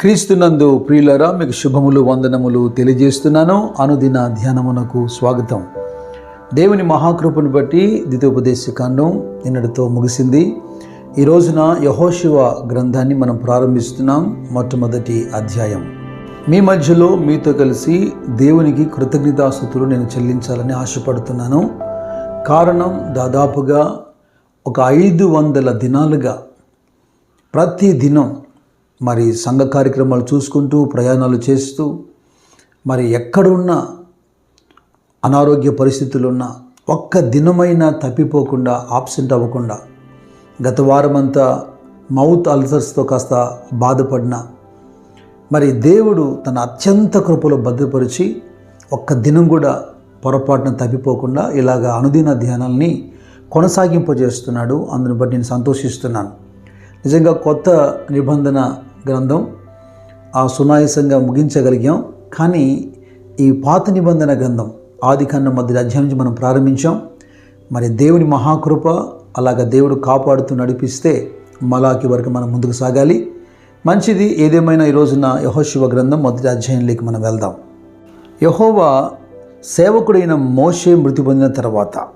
క్రీస్తునందు ప్రియులరా మీకు శుభములు వందనములు తెలియజేస్తున్నాను. అనుదిన ధ్యానమునకు స్వాగతం. దేవుని మహాకృపను బట్టి ద్వితోపదేశకాండం నిన్నటితో ముగిసింది. ఈ రోజున యహోశివ గ్రంథాన్ని మనం ప్రారంభిస్తున్నాం మొట్టమొదటి అధ్యాయం. మీ మధ్యలో మీతో కలిసి దేవునికి కృతజ్ఞతాస్థుతులు నేను చెల్లించాలని ఆశపడుతున్నాను. కారణం దాదాపుగా ఒక ఐదు వందల దినాలుగా ప్రతి దినం మరి సంఘ కార్యక్రమాలు చూసుకుంటూ ప్రయాణాలు చేస్తూ మరి ఎక్కడున్నా అనారోగ్య పరిస్థితులున్నా ఒక్క దినమైనా తప్పిపోకుండా ఆబ్సెంట్ అవ్వకుండా గత వారమంతా మౌత్ అల్సర్స్తో కాస్త బాధపడిన మరి దేవుడు తన అత్యంత కృపలో భద్రపరిచి ఒక్క దినం కూడా పొరపాటున తప్పిపోకుండా ఇలాగ అనుదిన ధ్యానాల్ని కొనసాగింపజేస్తున్నాడు. అందుని బట్టి నేను సంతోషిస్తున్నాను. నిజంగా కొత్త నిబంధన గ్రంథం ఆ సునాయసంగా ముగించగలిగాం. కానీ ఈ పాత నిబంధన గ్రంథం ఆది కన్నా మధ్య అధ్యాయం నుంచి మనం ప్రారంభించాం. మరి దేవుని మహాకృప అలాగ దేవుడు కాపాడుతూ నడిపిస్తే మలాకి వరకు మనం ముందుకు సాగాలి. మంచిది ఏదేమైనా ఈ రోజున యహోశివ గ్రంథం మొదటి అధ్యాయంలోకి మనం వెళ్దాం. యహోవా సేవకుడైన మోషే మృతి పొందిన తర్వాత.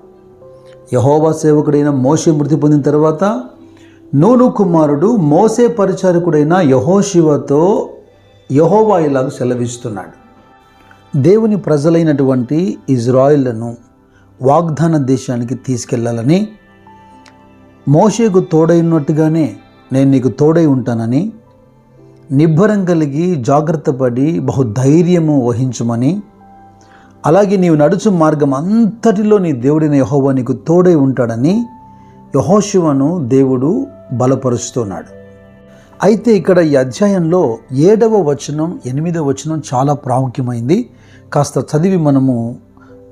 యహోవా సేవకుడైన మోషే మృతి పొందిన తర్వాత నూను కుమారుడు మోసే పరిచారకుడైన యహోశివతో యహోవా ఇలాగ సెలవిస్తున్నాడు. దేవుని ప్రజలైనటువంటి ఇజ్రాయిళ్ళను వాగ్దాన దేశానికి తీసుకెళ్ళాలని మోషేకు తోడైనట్టుగానే నేను నీకు తోడై ఉంటానని నిబ్బరం కలిగి జాగ్రత్త పడి బహుధైర్యము వహించమని అలాగే నీవు నడుచు మార్గం అంతటిలో నీ దేవుడైన యహోవా నీకు తోడై ఉంటాడని యహోశివను దేవుడు బలపరుస్తున్నాడు. అయితే ఇక్కడ ఈ అధ్యాయంలో ఏడవ వచనం ఎనిమిదవ వచనం చాలా ప్రాముఖ్యమైంది. కాస్త చదివి మనము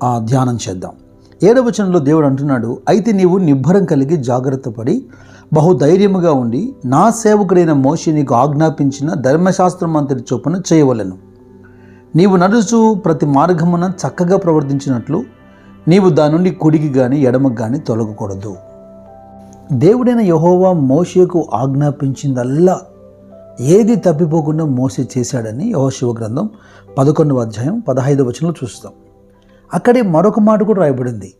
ఆ, ధ్యానం చేద్దాం. ఏడవ వచనంలో దేవుడు అంటున్నాడు అయితే నీవు నిబ్బరం కలిగి జాగ్రత్త పడి బహుధైర్యముగా ఉండి నా సేవకుడైన మోషి నీకు ఆజ్ఞాపించిన ధర్మశాస్త్రం అంతటి చొప్పున చేయవలెను. నీవు నడుచు ప్రతి మార్గమున చక్కగా ప్రవర్తించినట్లు నీవు దాని నుండి కుడికి కానీ ఎడమకు కానీ తొలగకూడదు. దేవుడైన యహోవా మోషేకు ఆజ్ఞాపించిందల్లా ఏది తప్పిపోకుండా మోసే చేశాడని యహోశివ గ్రంథం పదకొండవ అధ్యాయం పదహైదవ వచనంలో చూస్తాం. అక్కడే మరొక మాట కూడా రాయబడింది.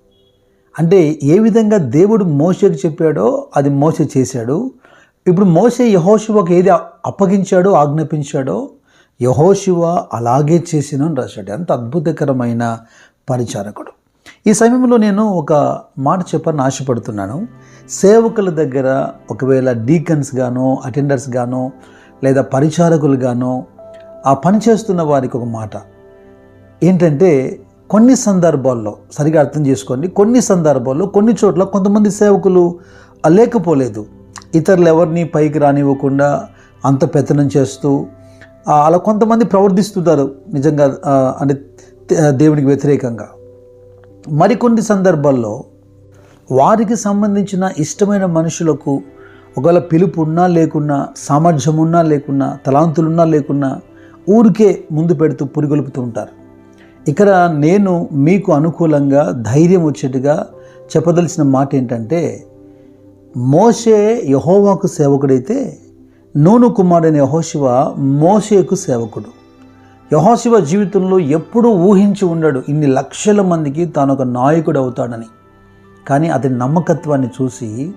అంటే ఏ విధంగా దేవుడు మోసకు చెప్పాడో అది మోసే చేశాడు. ఇప్పుడు మోసే యహోశివకు ఏది అప్పగించాడో ఆజ్ఞాపించాడో యహోశివ అలాగే చేసినని రాశాడు. అంత అద్భుతకరమైన పరిచారకుడు. ఈ సమయంలో నేను ఒక మాట చెప్పాలని ఆశపడుతున్నాను. సేవకుల దగ్గర ఒకవేళ డీకన్స్ గానో అటెండర్స్ గానో లేదా పరిచారకులు గానో ఆ పని చేస్తున్న వారికి ఒక మాట. ఏంటంటే కొన్ని సందర్భాల్లో సరిగా అర్థం చేసుకోండి కొన్ని సందర్భాల్లో కొన్ని చోట్ల కొంతమంది సేవకులు లేకపోలేదు. ఇతరులు ఎవరిని పైకి రానివ్వకుండా అంత పెత్తనం చేస్తూ అలా కొంతమంది ప్రవర్తిస్తుంటారు నిజంగా అంటే దేవునికి వ్యతిరేకంగా. మరికొన్ని సందర్భాల్లో వారికి సంబంధించిన ఇష్టమైన మనుషులకు ఒకవేళ పిలుపు ఉన్నా లేకున్నా సామర్థ్యం ఉన్నా లేకున్నా తలాంతులున్నా లేకున్నా ఊరికే ముందు పెడుతూ పురిగొలుపుతూ ఉంటారు. ఇక్కడ నేను మీకు అనుకూలంగా ధైర్యం వచ్చేట్టుగా చెప్పదలసిన మాట ఏంటంటే మోషే యహోవాకు సేవకుడైతే నూను కుమారుడైన యహోశివ మోషేకు సేవకుడు. యహోశివ జీవితంలో ఎప్పుడూ ఊహించి ఉండడు ఇన్ని లక్షల మందికి తాను ఒక నాయకుడు అవుతాడని కానీ అతని నమ్మకత్వాన్ని చూసి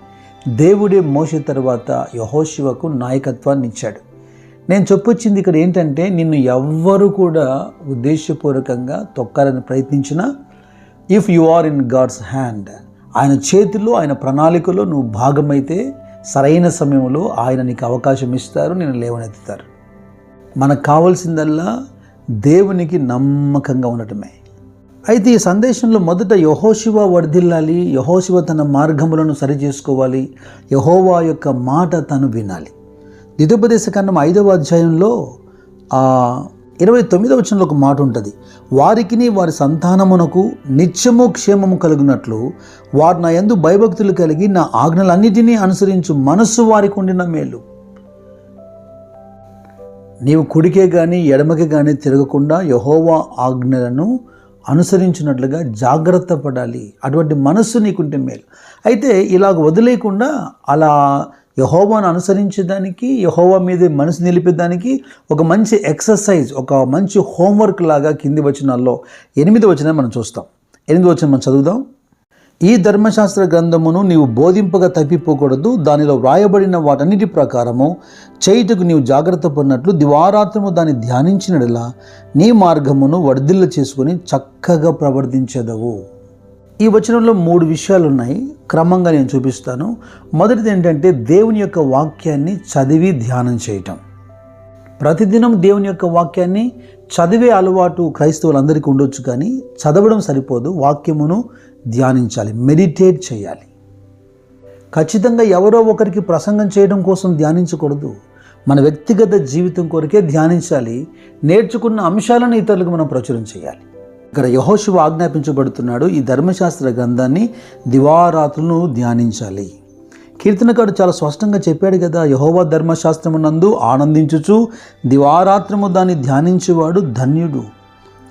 దేవుడే మోసే తర్వాత యహోశివకు నాయకత్వాన్ని ఇచ్చాడు. నేను చెప్పొచ్చింది ఇక్కడ ఏంటంటే నిన్ను ఎవ్వరు కూడా ఉద్దేశపూర్వకంగా తొక్కాలని ప్రయత్నించినా if you are in God's hand ఆయన చేతిలో ఆయన ప్రణాళికలో నువ్వు భాగమైతే సరైన సమయంలో ఆయన నీకు అవకాశం ఇస్తారు నేను లేవనెత్తుతారు. మనకు కావాల్సిందల్లా దేవునికి నమ్మకంగా ఉండటమే. అయితే ఈ సందేశంలో మొదట యహోశివ వర్ధిల్లాలి యహోశివ తన మార్గములను సరిచేసుకోవాలి యహోవా యొక్క మాట తను వినాలి. ద్వితోపదేశ కన్నం ఐదవ అధ్యాయంలో ఆ ఇరవై తొమ్మిదవ వచనంలో ఒక మాట ఉంటుంది. వారికిని వారి సంతానమునకు నిత్యము క్షేమము కలిగినట్లు వారు నా ఎందు భయభక్తులు కలిగి నా ఆజ్ఞలన్నిటినీ అనుసరించు మనస్సు వారికి ఉండిన మేలు. నీవు కుడికే కానీ ఎడమకి కానీ తిరగకుండా యహోవా ఆజ్ఞలను అనుసరించినట్లుగా జాగ్రత్త పడాలి. అటువంటి మనస్సు నీకుంటే మేలు. అయితే ఇలాగ వదిలేయకుండా అలా యహోవాను అనుసరించడానికి యహోవా మీద మనసు నిలిపేదానికి ఒక మంచి ఎక్సర్సైజ్ ఒక మంచి హోంవర్క్ లాగా కింది వచనాల్లో ఎనిమిది వచనం మనం చూస్తాం. ఎనిమిది వచనం మనం చదువుదాం. ఈ ధర్మశాస్త్ర గ్రంథమును నీవు బోధింపగా తప్పిపోకూడదు. దానిలో వ్రాయబడిన వాటన్నిటి ప్రకారము చేయుటకు నీవు జాగ్రత్త పడినట్లు దివారాత్రము దాన్ని ధ్యానించినడలా నీ మార్గమును వడిదిల్ల చేసుకుని చక్కగా ప్రవర్తించదవు. ఈ వచనంలో మూడు విషయాలు ఉన్నాయి క్రమంగా నేను చూపిస్తాను. మొదటిది ఏంటంటే దేవుని యొక్క వాక్యాన్ని చదివి ధ్యానం చేయటం. ప్రతిదినం దేవుని యొక్క వాక్యాన్ని చదివే అలవాటు క్రైస్తవులందరికీ ఉండొచ్చు కానీ చదవడం సరిపోదు. వాక్యమును ధ్యానించాలి మెడిటేట్ చేయాలి. ఖచ్చితంగా ఎవరో ఒకరికి ప్రసంగం చేయడం కోసం ధ్యానించకూడదు. మన వ్యక్తిగత జీవితం కొరకే ధ్యానించాలి నేర్చుకున్న అంశాలను ఇతరులకు మనం ప్రచురం చేయాలి. ఇక్కడ యహోశివ ఆజ్ఞాపించబడుతున్నాడు ఈ ధర్మశాస్త్ర గ్రంథాన్ని దివారాత్రులను ధ్యానించాలి. కీర్తనకాడు చాలా స్పష్టంగా చెప్పాడు కదా యహోవా ధర్మశాస్త్రమునందు ఆనందించుచు దివారాత్రము దాన్ని ధ్యానించేవాడు ధన్యుడు.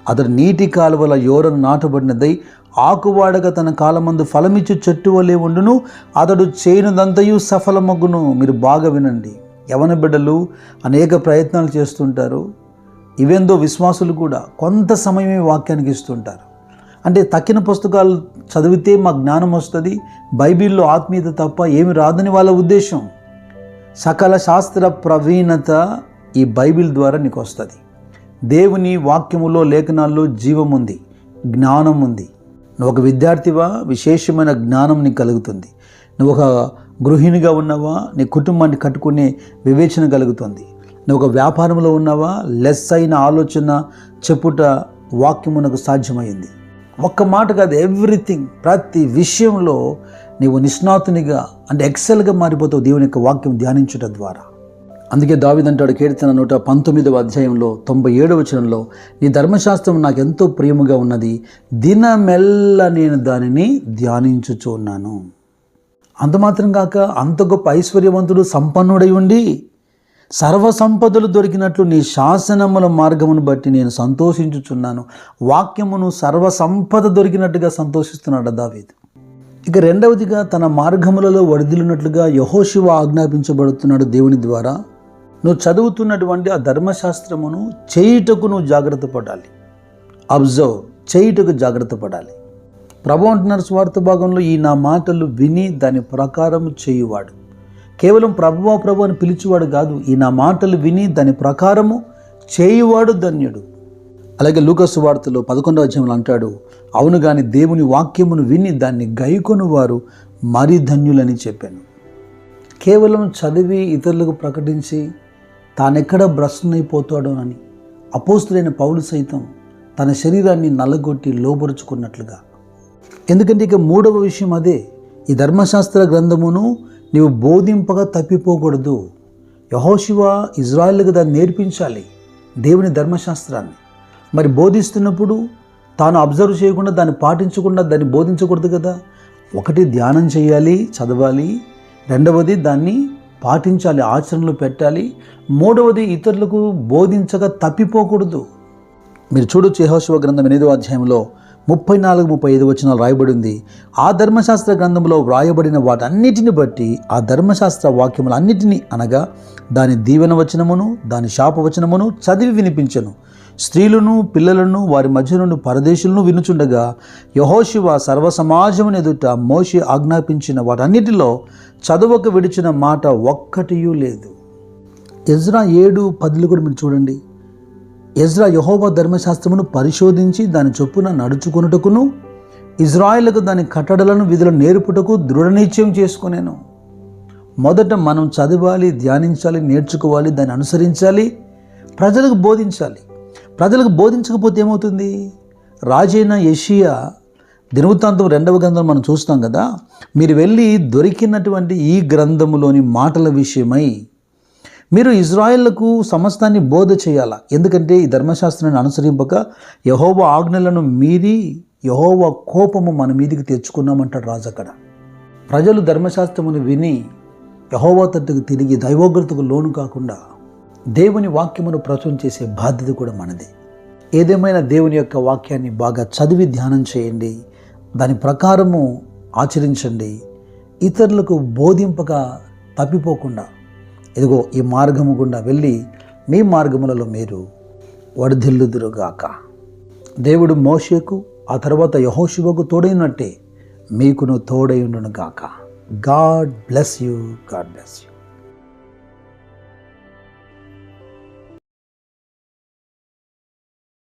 అతడు నీటి కాలువల యోరను నాటబడినదై ఆకువాడగా తన కాలమందు ఫలమిచ్చు చెట్టు వలె ఉండును అతడు చేయనుదంతయు సఫలమగును. మీరు బాగా వినండి. యవన బిడ్డలు అనేక ప్రయత్నాలు చేస్తుంటారు. ఇవేందో విశ్వాసులు కూడా కొంత సమయమే వాక్యానికి ఇస్తుంటారు. అంటే తక్కిన పుస్తకాలు చదివితే మా జ్ఞానం వస్తుంది. బైబిల్లో ఆత్మీయత తప్ప ఏమి రాదని వాళ్ళ ఉద్దేశం. సకల శాస్త్ర ప్రవీణత ఈ బైబిల్ ద్వారా నీకు వస్తుంది దేవుని వాక్యములో లేఖనాల్లో జీవం ఉంది జ్ఞానం ఉంది నువ్వు ఒక విద్యార్థివా? విశేషమైన జ్ఞానం నీకు కలుగుతుంది. నువ్వు ఒక గృహిణిగా ఉన్నావా? నీ కుటుంబాన్ని కట్టుకునే వివేచన కలుగుతుంది. నువ్వు ఒక వ్యాపారంలో ఉన్నావా? లెస్ అయిన ఆలోచన చెప్పుట వాక్యమునకు సాధ్యమైంది. ఒక్క మాట కాదు ఎవ్రీథింగ్ ప్రతి విషయంలో నీవు నిష్ణాతునిగా అంటే ఎక్సెల్గా మారిపోతావు దేవుని యొక్క వాక్యం ధ్యానించుట ద్వారా. అందుకే దావిదంటాడు కీర్తన నూట పంతొమ్మిదవ అధ్యాయంలో తొంభై ఏడవ వచనంలో నీ ధర్మశాస్త్రం నాకు ఎంతో ప్రియముగా ఉన్నది దినమెల్ల నేను దానిని ధ్యానించుచు ఉన్నాను. కాక అంత గొప్ప ఐశ్వర్యవంతుడు సంపన్నుడై ఉండి సర్వ సంపదలు దొరికినట్లు నీ శాసనముల మార్గమును బట్టి నేను సంతోషించుచున్నాను. వాక్యమును సర్వ సంపద దొరికినట్టుగా సంతోషిస్తున్నాడు దావీదు? ఇక రెండవదిగా తన మార్గములలో వడిదిలినట్లుగా యహోశివ ఆజ్ఞాపించబడుతున్నాడు దేవుని ద్వారా. నువ్వు చదువుతున్నటువంటి ఆ ధర్మశాస్త్రమును చేయుటకు నువ్వు జాగ్రత్త పడాలి. అబ్జర్వ్ చేయుటకు జాగ్రత్త పడాలి. ప్రభు అంటున్నారు స్వార్థ భాగంలో ఈ నా మాటలు విని దాని ప్రకారం చేయువాడు. కేవలం ప్రభువా ప్రభు అని పిలిచేవాడు కాదు ఈ నా మాటలు విని దాని ప్రకారము చేయువాడు ధన్యుడు. అలాగే లూకసు వార్తలో పదకొండవ అధ్యాయంలో అంటాడు అవును కానీ దేవుని వాక్యమును విని దాన్ని గైకొను వారు మరీ ధన్యులని చెప్పాను. కేవలం చదివి ఇతరులకు ప్రకటించి తానెక్కడ భ్రష్నైపోతాడోనని అపోస్తులైన పౌలు సైతం తన శరీరాన్ని నల్లగొట్టి లోపరుచుకున్నట్లుగా ఎందుకంటే ఇక మూడవ విషయం అదే ఈ ధర్మశాస్త్ర గ్రంథమును నీవు బోధింపగా తప్పిపోకూడదు. యహోశివ ఇజ్రాయిల్కి దాన్ని నేర్పించాలి దేవుని ధర్మశాస్త్రాన్ని. మరి బోధిస్తున్నప్పుడు తాను అబ్జర్వ్ చేయకుండా దాన్ని పాటించకుండా దాన్ని బోధించకూడదు కదా? ఒకటి ధ్యానం చేయాలి చదవాలి రెండవది దాన్ని పాటించాలి ఆచరణలు పెట్టాలి. మూడవది ఇతరులకు బోధించగా తప్పిపోకూడదు. మీరు చూడొచ్చు చేహోశివ గ్రంథం ఎనిమిదో అధ్యాయంలో ముప్పై నాలుగు ముప్పై ఐదు వచనాలు రాయబడింది. ఆ ధర్మశాస్త్ర గ్రంథంలో వ్రాయబడిన వాటన్నిటిని బట్టి ఆ ధర్మశాస్త్ర వాక్యములన్నిటినీ అనగా దాని దీవెన వచనమును దాని శాపవచనమును చదివి వినిపించను. స్త్రీలను పిల్లలను వారి మధ్య నుండి పరదేశులను వినుచుండగా యహోశివ సర్వ సమాజమును ఎదుట మోషి ఆజ్ఞాపించిన వాటన్నిటిలో చదువక విడిచిన మాట ఒక్కటియూ లేదు. ఎజ్రా ఏడు పదులు కూడా మీరు చూడండి. ఎజ్రా యహోవ ధర్మశాస్త్రమును పరిశోధించి దాని చొప్పున నడుచుకున్నటకును ఇజ్రాయిల్కు దాని కట్టడలను విధులను నేర్పుటకు దృఢ నిశ్చయం చేసుకునేను. మొదట మనం చదవాలి ధ్యానించాలి నేర్చుకోవాలి దాన్ని అనుసరించాలి ప్రజలకు బోధించాలి. ప్రజలకు బోధించకపోతే ఏమవుతుంది? రాజైన యషియా దినవృత్తాంతం రెండవ గ్రంథం మనం చూస్తాం కదా మీరు వెళ్ళి దొరికినటువంటి ఈ గ్రంథములోని మాటల విషయమై మీరు ఇజ్రాయిళ్ళకు సమస్తాన్ని బోధ చేయాలా? ఎందుకంటే ఈ ధర్మశాస్త్రాన్ని అనుసరింపక యహోవ ఆజ్ఞలను మీరి యహోవ కోపము మన మీదికి తెచ్చుకున్నామంటాడు రాజు అక్కడ ప్రజలు ధర్మశాస్త్రమును విని యహోవా తట్టుకు తిరిగి దైవోగ్రతకు లోను కాకుండా దేవుని వాక్యమును ప్రచురం చేసే బాధ్యత కూడా మనది. ఏదేమైనా దేవుని యొక్క వాక్యాన్ని బాగా చదివి ధ్యానం చేయండి. దాని ప్రకారము ఆచరించండి. ఇతరులకు బోధింపగా తప్పిపోకుండా ఇదిగో ఈ మార్గము గుండా వెళ్ళి మీ మార్గములలో మీరు వడిదిల్లుదురుగాక. దేవుడు మోషేకు ఆ తర్వాత యహోశివకు తోడైనట్టే మీకును తోడైండును గాక God bless you God bless you.